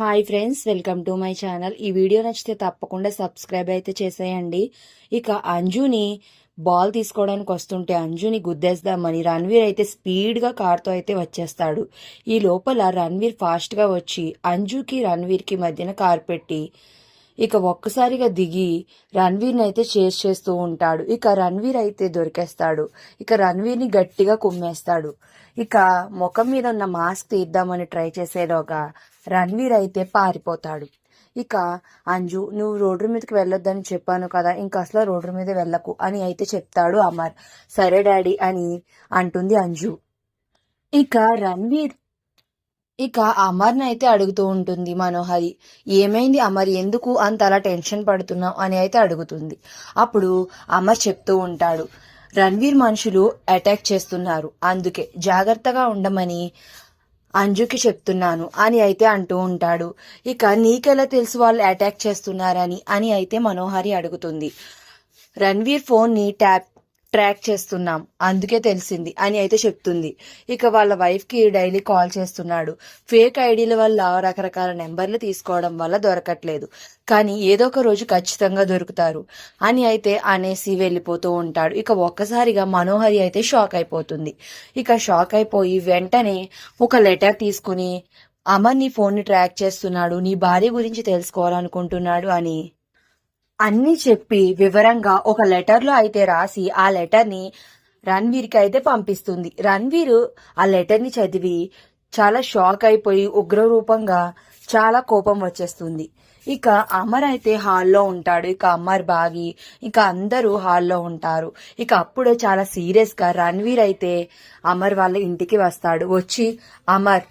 Hi friends welcome to my channel ఈ video నచ్చితే తప్పకుండా సబ్స్క్రైబ్ అయితే చేసేయండి. ఇక అంజుని బాల్ తీసుకోవడానికి వస్తుంటే అంజుని గుద్దేద్దామని రణ్వీర్ అయితే స్పీడ్గా కార్తో అయితే వచ్చేస్తాడు. ఈ లోపల రణ్వీర్ ఫాస్ట్గా వచ్చి అంజుకి రణ్వీర్కి మధ్యన కార్ పెట్టి ఇక ఒక్కసారిగా దిగి రణ్వీర్ని అయితే చేస్ చేస్తూ ఉంటాడు. ఇక రణ్వీర్ అయితే దొరికేస్తాడు. ఇక రణ్వీర్ని గట్టిగా కుమ్మేస్తాడు. ఇక ముఖం మీద ఉన్న మాస్క్ తీద్దామని ట్రై చేసేలోగా రణ్వీర్ అయితే పారిపోతాడు. ఇక అంజు నువ్వు రోడ్డు మీదకి వెళ్ళొద్దని చెప్పాను కదా ఇంకా అసలు రోడ్డు మీద వెళ్ళకు అని అయితే చెప్తాడు అమర్. సరే డాడీ అని అంటుంది అంజు. ఇక రణ్వీర్ ఇక అమర్ని అయితే అడుగుతూ ఉంటుంది మనోహరి. ఏమైంది అమర్ ఎందుకు అంత అలా టెన్షన్ పడుతున్నావు అని అయితే అడుగుతుంది. అప్పుడు అమర్ చెప్తూ ఉంటాడు. రణ్వీర్ మనుషులు అటాక్ చేస్తున్నారు. అందుకే జాగ్రత్తగా ఉండమని అంజుకి చెప్తున్నాను అని అయితే అంటూ ఉంటాడు. ఇక నీకెలా తెలుసు వాళ్ళు అటాక్ చేస్తున్నారని అని అయితే మనోహరి అడుగుతుంది. రణ్వీర్ ఫోన్ని ట్యాప్ ట్రాక్ చేస్తున్నాం. అందుకే తెలిసింది. అని అయితే చెప్తుంది. ఇక వాళ్ళ వైఫ్కి డైలీ కాల్ చేస్తున్నాడు. ఫేక్ ఐడీల వల్ల రకరకాల నెంబర్లు తీసుకోవడం వల్ల దొరకట్లేదు. కానీ ఏదో ఒక రోజు ఖచ్చితంగా దొరుకుతారు. అని అయితే అనేసి వెళ్ళిపోతూ ఉంటాడు. ఇక ఒక్కసారిగా మనోహరి అయితే షాక్ అయిపోతుంది. ఇక షాక్ అయిపోయి వెంటనే ఒక లెటర్ తీసుకుని అమర్ నీ ఫోన్ని ట్రాక్ చేస్తున్నాడు. నీ భార్య గురించి తెలుసుకోవాలనుకుంటున్నాడు అని అన్ని చెప్పి వివరంగా ఒక లెటర్లో అయితే రాసి ఆ లెటర్ని రణ్వీర్కి అయితే పంపిస్తుంది. రణ్వీర్ ఆ లెటర్ని చదివి చాలా షాక్ అయిపోయి ఉగ్రరూపంగా చాలా కోపం వచ్చేస్తుంది. ఇక అమర్ అయితే హాల్లో ఉంటాడు. ఇక అమర్ బాగి ఇక అందరూ హాల్లో ఉంటారు. ఇక అప్పుడే చాలా సీరియస్గా రణ్వీర్ అయితే అమర్ వాళ్ళ ఇంటికి వస్తాడు. వచ్చి అమర్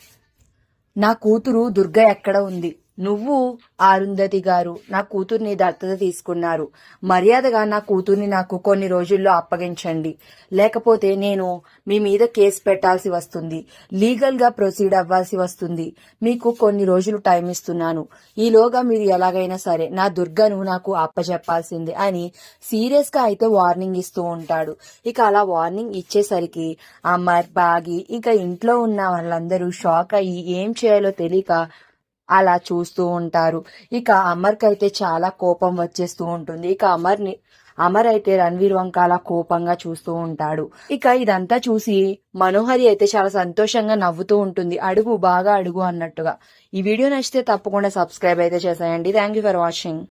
నా కూతురు దుర్గ ఎక్కడ ఉంది? నువ్వు అరుంధతి గారు నా కూతుర్ని దత్తత తీసుకున్నారు. మర్యాదగా నా కూతుర్ని నాకు కొన్ని రోజుల్లో అప్పగించండి. లేకపోతే నేను మీ మీద కేసు పెట్టాల్సి వస్తుంది. లీగల్గా ప్రొసీడ్ అవ్వాల్సి వస్తుంది. మీకు కొన్ని రోజులు టైం ఇస్తున్నాను. ఈలోగా మీరు ఎలాగైనా సరే నా దుర్గను నాకు అప్పచెప్పాల్సిందే అని సీరియస్గా అయితే వార్నింగ్ ఇస్తూ ఉంటాడు. ఇక అలా వార్నింగ్ ఇచ్చేసరికి అమర్ బాగి ఇక ఇంట్లో ఉన్న వాళ్ళందరూ షాక్ అయ్యి ఏం చేయాలో తెలియక అలా చూస్తూ ఉంటారు. ఇక అమర్కి అయితే చాలా కోపం వచ్చేస్తూ ఉంటుంది. ఇక అమర్ని అమర్ అయితే రణవీర్ వంక అలా కోపంగా చూస్తూ ఉంటాడు. ఇక ఇదంతా చూసి మనోహరి అయితే చాలా సంతోషంగా నవ్వుతూ ఉంటుంది. అడుగు బాగా అడుగు అన్నట్టుగా. ఈ వీడియో నచ్చితే తప్పకుండా సబ్స్క్రైబ్ అయితే చేసేయండి. Thank you for watching